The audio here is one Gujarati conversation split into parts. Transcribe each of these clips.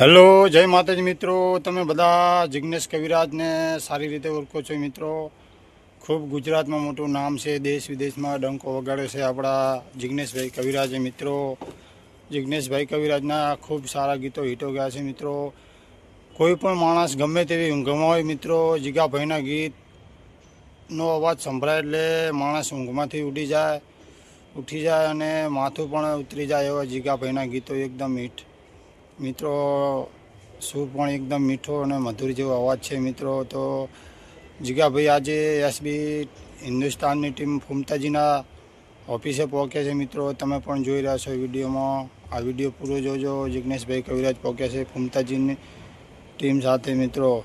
હેલો, જય માતાજી મિત્રો. તમે બધા જિગ્નેશ કવિરાજને સારી રીતે ઓળખો છો મિત્રો. ખૂબ ગુજરાતમાં મોટું નામ છે, દેશ વિદેશમાં ડંકો વગાડે છે આપણા જિગ્નેશભાઈ કવિરાજે મિત્રો. જિગ્નેશભાઈ કવિરાજના ખૂબ સારા ગીતો હિટો ગયા છે મિત્રો. કોઈ પણ માણસ ગમે તેવી ઊંઘમાં હોય મિત્રો, જીગાભાઈના ગીતનો અવાજ સંભળાય એટલે માણસ ઊંઘમાંથી ઉઠી જાય ઉઠી જાય અને માથું પણ ઉતરી જાય એવા જીગાભાઈના ગીતો એકદમ હિટ. મિત્રો, સુર પણ એકદમ મીઠો અને મધુર જેવો અવાજ છે મિત્રો. તો જીગાભાઈ, આજે એસબી હિન્દુસ્તાનની ટીમ ફૂમતાજીના ઓફિસે પહોંચ્યા છે મિત્રો. તમે પણ જોઈ રહ્યા છો વિડીયોમાં. આ વીડિયો પૂરો જોજો. જિજ્ઞેશભાઈ કવિરાજ પહોંચ્યા છે ફૂમતાજીની ટીમ સાથે મિત્રો.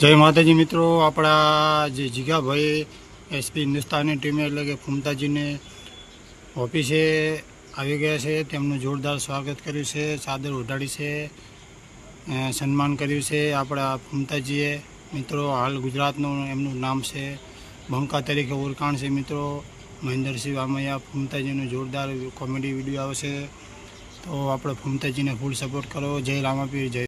જય માતાજી મિત્રો, આપણા જે જીગાભાઈ એસપી હિન્દુસ્તાની ટીમે એટલે કે ફૂમતાજીને ઓફિસે આવી ગયા છે, તેમનું જોરદાર સ્વાગત કર્યું છે, ચાદર ઓઢાડી છે સન્માન કર્યું છે. આપણા ફૂમતાજીએ મિત્રો, હાલ ગુજરાતનું એમનું નામ છે બંકા તરીકે ઓળખાણ છે મિત્રો. મહેન્દ્રસિંહ વામૈયા ફૂમતાજીનું જોરદાર કોમેડી વીડિયો આવશે. તો આપણે ફૂમતાજીને ફૂલ સપોર્ટ કરો. જય રામાપીર, જય